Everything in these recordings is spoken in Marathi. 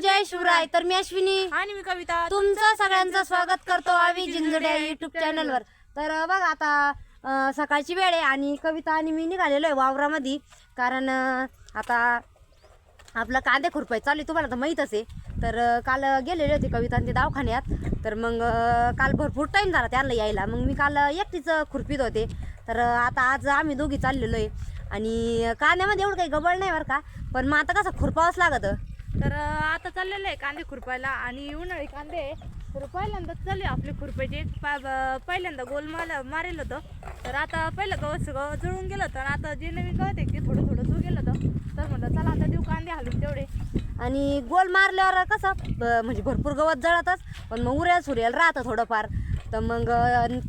जय शिवराय तर मी अश्विनी. आणि मी कविता. तुमचं सगळ्यांचं स्वागत करतो आम्ही जिंजड्या युट्यूब चॅनलवर तर बघा आता सकाळची वेळ आहे आणि कविता आणि मी निघालेलो आहे वावरामध्ये. कारण आता आपलं कांदे खुरपाय चालू तुम्हाला तर माहीतच आहे. तर काल गेलेले होते कविता आणि ते दवाखान्यात. तर मग काल भरपूर टाईम झाला त्यांना यायला. मग मी काल एकटीच खुरपीत होते. तर आता आज आम्ही दोघी चाललेलो आहे. आणि कांद्यामध्ये एवढं काही गबळ नाही बरं का. पण मग आता कसं खुरपावंच लागतं. तर आता चाललेलं आहे कांदे खुरपायला आणि उन्हाळी कांदे आहे. तर पहिल्यांदा चालले आपले खुरपायचे. पहिल्यांदा गोल माल मारेल होतं. तर आता पहिलं गवत सगळं जळून गेलं होतं आणि आता जे नवीन गवत आहे ते थोडं थोडं जळून गेलं होतं. तर म्हटलं चला आता देऊ कांदे हलून तेवढे. आणि गोल मारल्यावर कसं म्हणजे भरपूर गवत जळतच पण मग उऱ्या सुऱ्याल राहतं थोडंफार. तर मग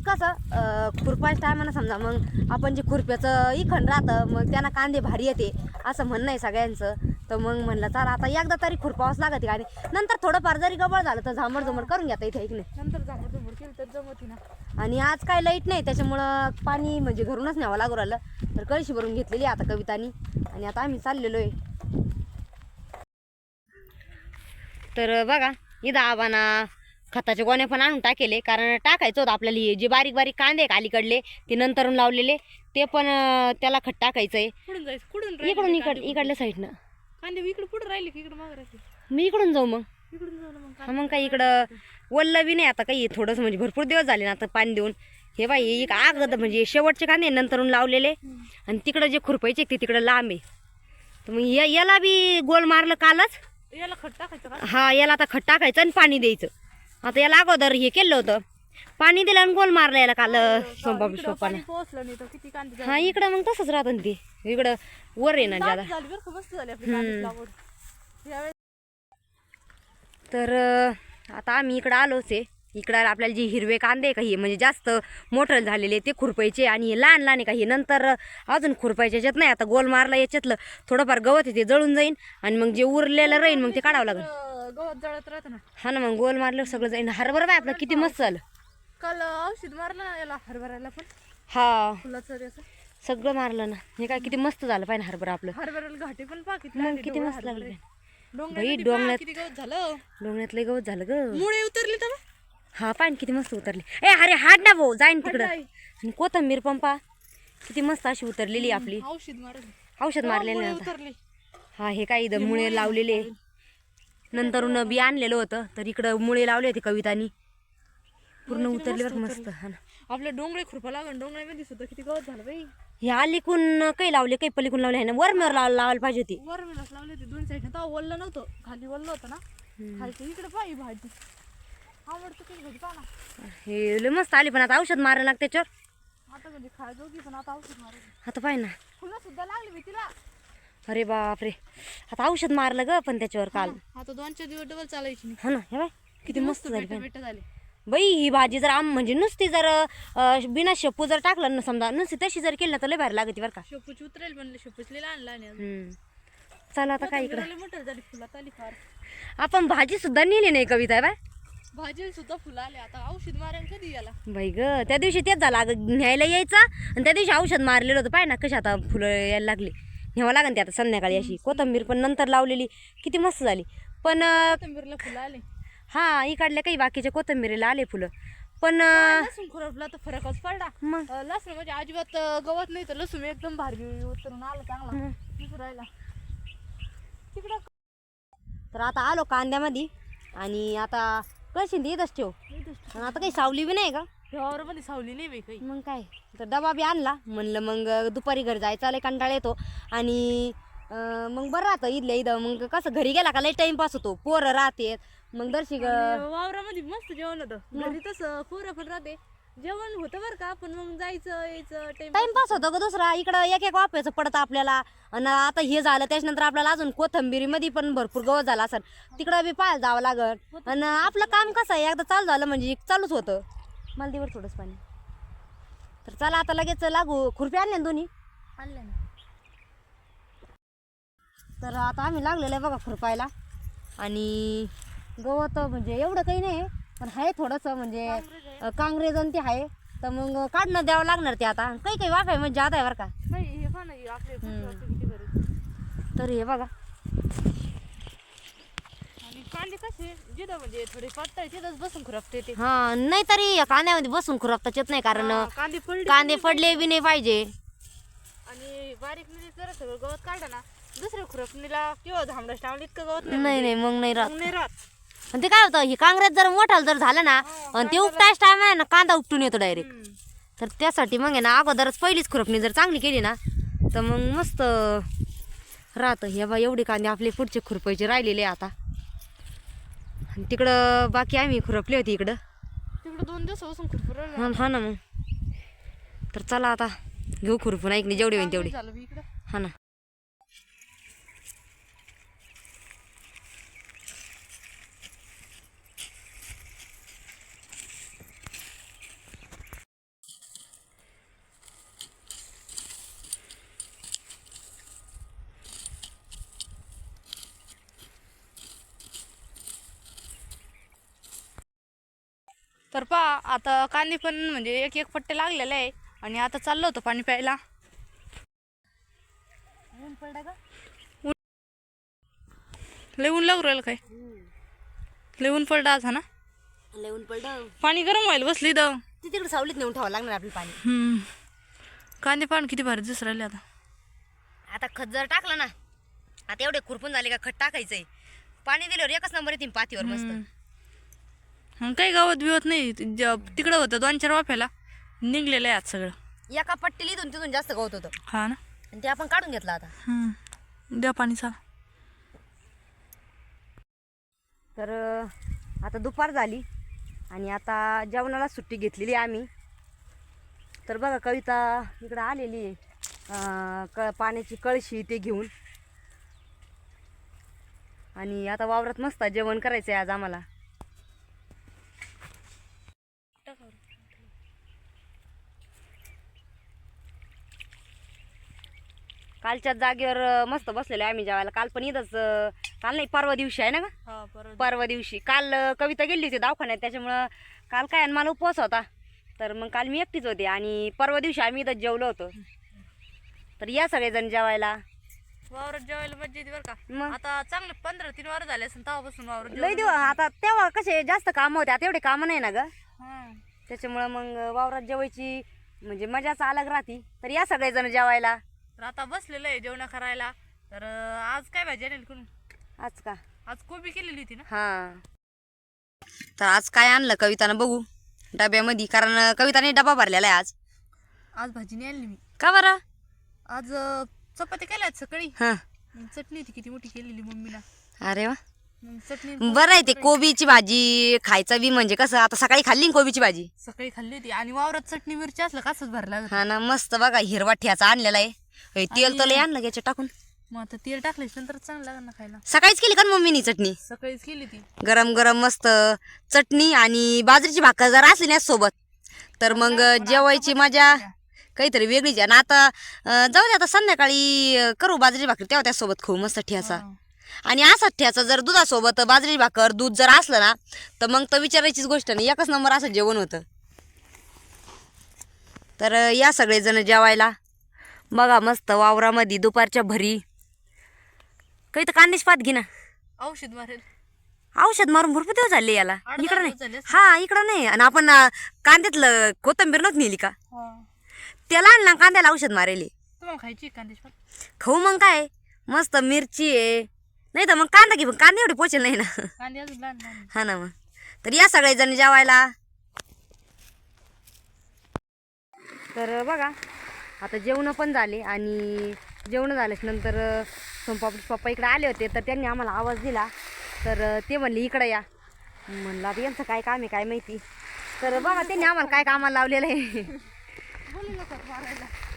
कसं अं, खुरपाच्या टायमाला समजा मग आपण जे खुरप्याचं इखण राहतं मग त्यांना कांदे भारी येते असं म्हणणं आहे सगळ्यांचं. तर मग म्हणलं चला आता एकदा तरी खुरपावंच लागते आणि नंतर थोडंफार जरी गबळ झालं तर झामड झुमड करून घेता इथे नाही नंतर झुमड केलं तर जमती ना. आणि आज काय लाइट नाही त्याच्यामुळं पाणी म्हणजे घरूनच न्यावं लागू राहिलं. तर कळशी भरून घेतलेली आता कवितानी. आणि आता आम्ही चाललेलो आहे. तर बघा इथं आबाना खताचे गोणे पण आणून टाकेले. कारण टाकायचं होतं आपल्याला हे जे बारीक बारीक कांदे अलीकडले ते नंतरून लावलेले. ते पण त्याला खत टाकायचं आहे इकडून ते इकड कांदे? इकडल्या साईडनं. कांदे इकडे पुढे राहिले की? इकडे मागे राहिले? मी इकडून जाऊ मग. इकडून जाऊ ना मग हा मग काही इकडं वल्ल बी नाही आता काही. थोडंसं म्हणजे भरपूर दिवस झाले ना आता पाणी देऊन. हे बाई एक आग म्हणजे शेवटचे कांदे नंतरून लावलेले. आणि तिकडं जे खुरपायचे ते तिकडं लांब आहे. तर मग या- याला बी गोल मारलं कालच. याला खट टाकायचं का? हा याला आता खत टाकायचं आणि पाणी द्यायचं. आता याला अगोदर हे केलं होतं. पाणी दिलं आणि गोल मारलं याला काल सोपानं पाणी पोहोचलं नाही तर किती कांदे हा इकडं मग तसंच राहतं ते. इकडं वर आहे ना ज्यादा. तर आता आम्ही इकडं आलोच आहे. इकडं आपल्याला जे हिरवे कांदे आहे का हे म्हणजे जास्त मोठं झालेले ते खुरपायचे आणि हे लहान लहान आहे का हे. नंतर अजून खुरपायचे याच्यात नाही आता गोल मारला याच्यातलं थोडंफार गवत आहे ते जळून जाईन आणि मग जे उरलेलं राहीन मग ते काढावं लागेल. अं, गवत जळत राहतं ना. हा ना मग गोल मारलं सगळं जाईन. हरभरा बाय आपलं किती मस्त झालं. काल औषध मारलं याला हरभऱ्याला पण. हा. फुलाचं सगळं मारलं ना. हे काय किती मस्त झालं पाहिजे हरभरा आपलं. हरभऱ्याला घाटे पण मग किती मस्त लागले. बाई, डोंगरामध्ये डोंगरात- पहा किती गवत झालं? डोंगण्यातलं गवत झालं ग. मुळे उतरले तर हा पाहिजे किती मस्त उतरले. ए अरे हाड ना भाऊ जाईन तिकडं. आणि कोथंबीर पंपा किती मस्त अशी उतरलेली आपली. औषध मारले औषध मारलेलं हा हे काय इथं मुळे लावलेले नंतरून बी आणलेलं होतं तर इकडं मुळे लावले होते कवितानी. पूर्ण उतरले मस्त हा ना. आपल्या डोंगरे खुरपा लागून डोंगऱ्यामध्ये सुद्धा किती गवत झालं बाई. हे अलीकून काही लावले काही पलीकून लावले आहे ना वर मेवर लाव लावायला पाहिजे होती. वर मिळत लावले होते दोन साईड तेव्हा वल्ल नव्हतं. खाली वल्ल होतं ना. खालचं इकडे पाहिजे भाजी. आवडतं काही भाजी? पहा ना. हे लय मस्त आली पण आता औषध मारायला लागते त्याच्यावर आता म्हणजे खाय जोगी पण आता औषध मारायचं आता पाहिजे ना. फुलं सुद्धा लागली मी तिला. अरे बापरे. आता औषध मारलं ग पण त्याच्यावर काल. आता दोन चार दिवस डबल चालायची नाही. हा ना हे बाय किती मस्त झाली बेट झाले. बाई ही भाजी जर आम म्हणजे नुसती जर अं, बिना शेपू जर टाकलं ना समजा नुसती तशी जर केली ना तर लय भारी लागते बरं का. शेपूची उतरेल लहान लहान आहे. अजून. हम्म. चला आता काय इकडं. कोथिंबीर लई मोठं झाली फुलात आली फार. आपण भाजी सुद्धा नेली नाही कविता बाय. भाजी सुद्धा फुलं आले आता औषध मारायला कधी याला? बाई ग त्या दिवशी तेच झालं अगं न्यायला यायचं आणि त्या दिवशी औषध मारलेलं होतं. पाय ना कशी आता फुलं यायला लागली. न्यावं लागेल ते आता संध्याकाळी अशी. कोथंबीर पण नंतर लावलेली. किती मस्त झाली. पण अं, कोथिंबीरला फुलं आले. हा इकडल्या काही बाकीच्या कोथंबीरीला आले फुलं. पण लसूण खुरपला तर फरकच पडला. मग? लसूण म्हणजे अजिबात गवत नाही तर लसूण एकदम भारी उतरून आलं चांगला. राहिला. तिकडं तर आता आलो कांद्यामध्ये आणि आता कशी येतच ठेव. आता काही सावली बी नाही का? मध्ये सावली नाही काही. मग काय? तर डबा बी आणला. म्हणलं मग दुपारी घरी जायचा लय कंटाळा येतो. आणि मग बरं राहतं इथल्या इथं. मग कसं घरी गेला का लय टाइमपास होतो. पोरं राहते मग दर्शी ग. वावरामध्ये मस्त जेवण होतं. घरी तसं पोरं पण राहते. जेवण होतं बरं का पण मग जायचं यायचं टाइम टाइमपास होतो ग दुसरा. इकडं एक एक वाफायचं पडतं आपल्याला. आणि आता हे झालं त्याच्यानंतर आपल्याला अजून कोथंबिरीमध्ये पण भरपूर गवत झालं असं तिकडं बी पाहायला जावं लागल. आणि आपलं काम कसं आहे? एकदा चालू झालं म्हणजे चालूच होतं. मला दिवर थोडंच पाणी. तर चला आता लगेच लागू. खुरपी आणले ना दोन्ही? आणलं ना. तर आता आम्ही लागलेलं आहे बघा खुरपायला. आणि गवत म्हणजे एवढं काही नाही पण आहे थोडंसं म्हणजे काँग्रेस आणि ते आहे. तर मग काढणं द्यावं लागणार ते आता. काही काही वाफ आहे म्हणजे जादा आहे बरं का. हे तर हे बघा. आणि कांदे कसे? जिथं म्हणजे थोडी पातळ तिथंच बसून खुरपते ते. हा नाही तरी या कांद्यामध्ये बसून खुरपताच येत नाही कारण कांदे पडले कांदे पडले बी नाही पाहिजे. आणि बारीक जरा सगळं गवत काढलं ना दुसऱ्या खुरपणीला किंवा झांबडा टावलं इतकं गवत नाही नाही मग नाही राहत. नाही राहत. आणि ते काय होतं हे काँग्रेस जर मोठा जर झालं ना आणि ते उपटायच टाइम आहे ना कांदा उपटून येतो डायरेक्ट. तर त्यासाठी मग आहे ना अगोदरच पहिलीच खुरपणी जर चांगली केली ना तर मग मस्त राहतं. हे बा एवढे कांदे आपले पुढचे खुरपायचे राहिलेले आता. आणि तिकडं बाकी आम्ही खुरपली होती इकडं. तिकडे दोन दिवस बसून खुरपूर हा हा ना मग. तर चला आता घेऊ खुरपून ऐकली जेवढी होईल तेवढी. हा ना. तर पहा आता कांदे पण म्हणजे एक एक पट्टे लागलेले आहे. आणि आता चाललो होतो पाणी प्यायला. लय ऊन लागू राहिलं काय? लय ऊन पडलं आज हा ना? लिहून पडलं. पाणी गरम व्हायला बसली द ती तिकडे सावलीत नेऊन ठेवावं लागणार आपलं पाणी. हम्म. कांदे पाणी किती भारी दिसू राहिले आता. आता खत जर टाकलं ना आता एवढे खुरपून झाले का खत टाकायचंय. पाणी दिल्यावर एकच नंबर येतील पातीवर मस्त काही गावात बिवत नाही. ज- तिकडं होतं दोन चार वाफ्याला निघलेलं आहे आज सगळं. एका पट्टीला इथून तिथून जास्त गवत होतं. हा ना? आणि ते आपण काढून घेतलं आता. हम्म. द्या पाणी चा तर अं, आता दुपार झाली आणि आता जेवणाला सुट्टी घेतलेली आहे आम्ही. तर बघा कविता इकडं आलेली आहे. अं, क पाण्याची कळशी ते घेऊन. आणि आता वावरात मस्त जेवण करायचं आहे आज आम्हाला. कालच्या जागेवर मस्त बसलेलो आहे आम्ही जेवायला. काल पण इथंच काल नाही परवा दिवशी आहे ना का हा परवा दिवशी. काल कविता गेली होती दवाखान्यात. त्याच्यामुळं काल काय आणि मला उपवास होता. तर मग काल मी एकटीच होते आणि परवा दिवशी आम्ही इथं जेवलो होतो. तर या सगळेजण जेवायला. वावरात जेवायला मज्जा येते बरं का? मग? आता चांगले पंधरा तीन वार झाले असं तेव्हापासून वावरात लय जेवण दिवस आता तेव्हा कसे जास्त कामं होते आता एवढे कामं नाही ना ग? हं. त्याच्यामुळं मग वावरात जेवायची म्हणजे मजाच अलग राहते. तर या सगळेजण जेवायला. तर आता बसलेलं आहे जेवण करायला. तर आज काय भाजी आणली कोणी? आज का? आज कोबी केलेली होती ना? हा. तर आज काय आणलं कवितानं बघू. डब्यामध्ये कारण कविताने डबा भरलेला आहे आज. आज भाजी नाही आणली मी. का बरं? आज अं, चपाती केल्या आहेत सकाळी. हां. मग चटणी होती किती मोठी केलेली मम्मीला. अरे वा. मग चटणी बरं आहे ते कोबीची भाजी खायचं बी म्हणजे कसं आता सकाळी खाल्ली ना कोबीची भाजी? सकाळी खाल्ली होती आणि वावरात चटणी मिरची असलं कसंच भरला हा ना मस्त बघा हिरवा ठ्याचा आणलेला आहे. तेल तर लय आणलं याच्या टाकून. मग आता तेल टाकल्याच नंतर चांगलं लागेल ना खायला. सकाळीच केली का ना मम्मीनी चटणी? सकाळीच केली ती. गरम गरम मस्त चटणी आणि बाजरीची भाकर जर असली ना सोबत तर मग जेवायची मजा काहीतरी वेगळीच आहे. आणि आता अं, जाऊ दे आता संध्याकाळी अं, करू बाजरी भाकरी तेव्हा त्यासोबत खाऊ मस्त ठ्याचा हा. आणि असाच ठ्याचा जर दुधासोबत बाजरी भाकर दूध जर असलं ना तर मग तर विचारायचीच गोष्ट नाही. एकच नंबर असं जेवण होतं. तर अं, या सगळेजण जेवायला. बघा मस्त वावरामध्ये दुपारच्या भरी. काही तर कांदेच पात घे ना. औषध मारेल. औषध मारून भरपूर दिवस झाले याला. इकडं नाही. हा इकडं नाही. आणि आपण अं, कांद्यातलं कोथंबीर नव्हती नेली का? त्याला आणला कांद्याला औषध मारेले. तुम्हाला खायची पात? खाऊ मग काय? मस्त मिरची आहे. नाही तर मग कांदा घे पण कांदे एवढे पोचेल नाही ना. कांदे अजून लहान लहान आहे. हा ना मग. तर या सगळेजण जेवायला. तर बघा आता जेवणं पण झाले आणि जेवणं झाल्याच्यानंतर संपापडी पप्पा इकडे आले होते तर त्यांनी आम्हाला आवाज दिला. तर ते म्हणले इकडं या. म्हणलं आता यांचं काय काम आहे काय माहिती? तर बघा त्यांनी आम्हाला काय कामाला लावलेलं आहे.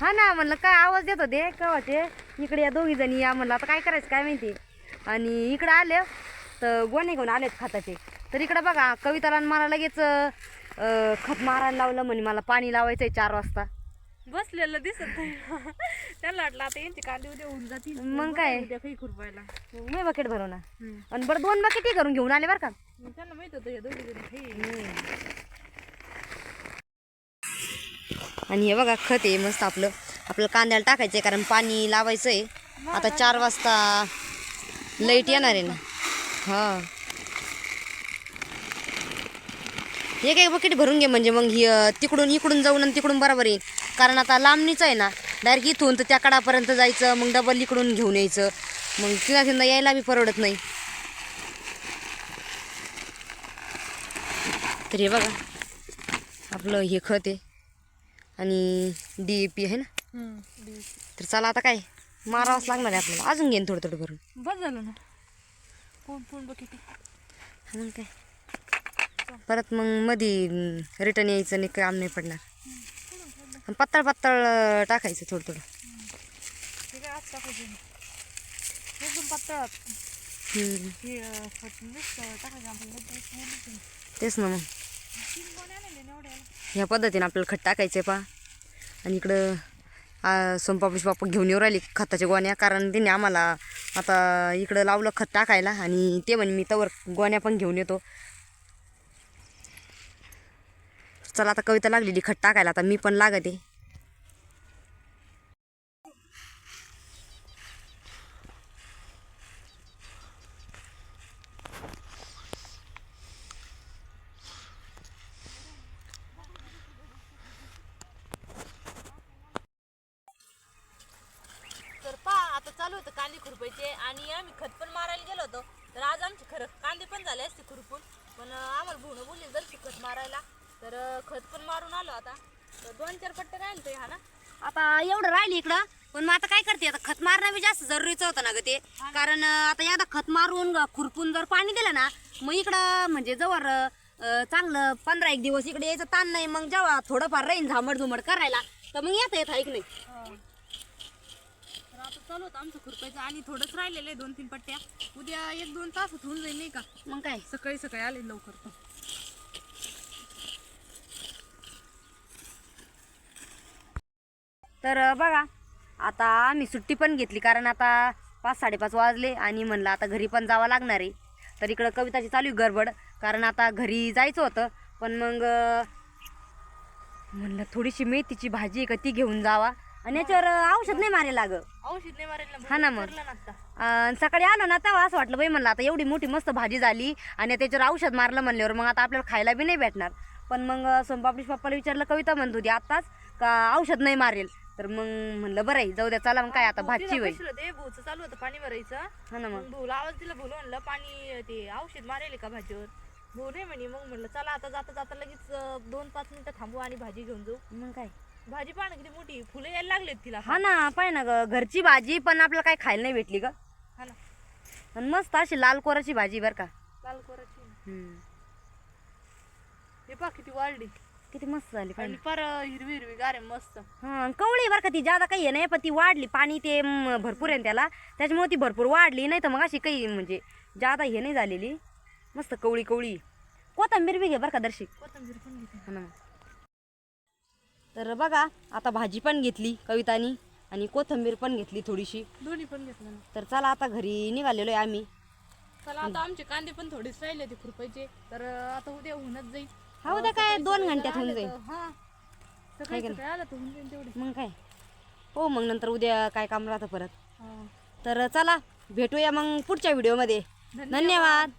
हा ना म्हणलं काय आवाज देत होते कवाचे इकडे या दोघी जणी या. म्हणलं आता काय करायचं काय माहिती? आणि इकडं आले तर गोणे घेऊन आलेत खताचे. तर इकडं बघा कविताला मला लगेच खत मारायला लावलं म्हणे मला पाणी लावायचं आहे चार वाजता. बसलेलं दिसत नाही. त्यांना वाटलं आता यांचे कांदे उद्या होऊन जातील. मग काय? उद्या काही खुरपायला. मी बकेट भरवणार आणि बरं दोन बकेटी करून घेऊन आले बरं का? मग त्यांना माहीत होतं हे दोघी जण आणि हे बघा खत आहे मस्त आपलं. आपलं कांद्याला टाकायचं आहे कारण पाणी लावायचं आहे आता चार वाजता लाइट येणार आहे ना. हा. एक एक बकेट भरून घे म्हणजे मग ही अं, तिकडून इकडून जाऊन आणि तिकडून बरोबर येईल कारण आता लांबणीच आहे ना. डायरेक्ट इथून तर त्या कडापर्यंत जायचं मग डबल इकडून घेऊन यायचं. मग तिला तिथं यायला बी परवडत नाही. तर हे बघा आपलं हे खत आहे. आणि डी ए पी आहे ना? तर चला आता काय मारावंच लागणार आहे आपल्याला. अजून घेईन थोडं थोडं भरून. बस झालं ना. कोण कोण किती. मग काय. परत मग मध्ये रिटर्न यायचं नाही काम नाही पडणार. आणि पातळ पातळ अं, टाकायचं थोडं थोडं. तेच ना मग. तीन ह्या पद्धतीने आपल्याला खत टाकायचं आहे पा आणि इकडं आ, सोनपापडी बाप्पा घेऊन येऊ राहिली खताच्या गोण्या कारण त्यांनी आम्हाला आता इकडं लावलं खत टाकायला आणि ते म्हणे मी तवर गोण्या पण घेऊन येतो. चला आता कविता लागलेली खत टाकायला आता मी पण लागते. तर पा आता चालू होतं कांदे खुरपायचे आणि आम्ही खत पण मारायला गेलो होतो. तर आज आमचे खरं कांदे पण झाले असते खुरपून. पण आम्हाला भुणं बोलली जर खत मारायला. तर खत पण मारून आलो आता. तर दोन चार पट्टे राहिले ते हा ना? आता एवढं राहिली इकडं पण मग आता काय करते? आता खत मारणं बी जास्त जरुरीचं होतं ना ग ते. कारण आता एकदा खत मारून खुरपून जर पाणी दिलं ना मग इकडं म्हणजे जवळ चांगलं पंधरा एक दिवस इकडे यायचं ताण नाही. मग जेव्हा थोडंफार राहीन झामड झुमड करायला तर मग येतं येत ऐक नाही. तर आता चालू होतं आमचं खुरपायचं. आणि थोडंच राहिलेलं आहे दोन तीन पट्ट्या. उद्या एक दोन तास होऊन जाईल नाही का? मग काय? सकाळी सकाळी आले लवकर. तर बघा आता आम्ही सुट्टी पण घेतली कारण आता पाच साडेपाच वाजले आणि म्हणलं आता घरी पण जावं लागणार आहे. तर इकडं कविताची चालू आहे गडबड कारण आता घरी जायचं होतं पण मग म्हणलं थोडीशी मेथीची भाजी आहे का ती घेऊन जावा. आणि याच्यावर औषध नाही मारे लाग औषध नाही हा ना मग. सकाळी आलो ना तेव्हा असं वाटलं बाई म्हणलं आता एवढी मोठी मस्त भाजी झाली आणि त्याच्यावर औषध मारलं म्हणल्यावर मग आता आपल्याला खायला बी नाही भेटणार. पण मग अं, सोनपापडी पप्पाला विचारलं कविता म्हणत होती आत्ताच का औषध नाही मारेल? तर मग म्हणलं बरं आहे जाऊ द्या चला मग काय आता भाजी होईल बसलं ते चालू होतं पाणी भरायचं. हा ना मग. मग आवाज दिला भाऊ म्हणलं पाणी ते औषध मारेल का भाजीवर? भाऊ नाही म्हणे मग म्हणलं चला आता जाता जाता लगेच अं, दोन पाच मिनिटं थांबू आणि भाजी घेऊन जाऊ. मग काय? भाजी पाहा किती मोठी फुलं यायला लागलेत तिला. हा ना पाय ना ग घरची भाजी पण आपल्याला काय खायला नाही भेटली ग. हा ना. आणि मस्त अशी लाल कोराची भाजी बरं का. लाल कोराची. हम्म. हे पहा किती वाढली. किती मस्त झाली आणि पर हिरवी हिरवी गार मस्त. हा कवळी बरं का ती ज्यादा काही हे नाही पण ती वाढली. पाणी ते म, भरपूर आहे ना त्याला. त्याच्यामुळे ती भरपूर वाढली. नाही तर मग अशी काही म्हणजे ज्यादा हे नाही झालेली. मस्त कवळी कवळी. कोथंबीर बी घे बरं का दर्शिक कोथंबीर पण घेते. हा ना मग. तर बघा आता भाजी पण घेतली कवितानी आणि कोथंबीर पण घेतली थोडीशी. दोन्ही पण घेतलं ना. तर चला आता घरी निघालेलो आहे आम्ही. चला आता आमचे कांदे पण थोडेच राहिले ते खुरपायचे. तर आता उद्या होऊनच जाईल. हा उद्या काय दोन घंट्यात होऊन जाईल. हा. सकाळी सकाळी आलं तेवढे. मग काय? हो मग नंतर उद्या काय काम राहतं परत. हा. तर चला भेटूया मग पुढच्या व्हिडिओमध्ये. धन्यवाद.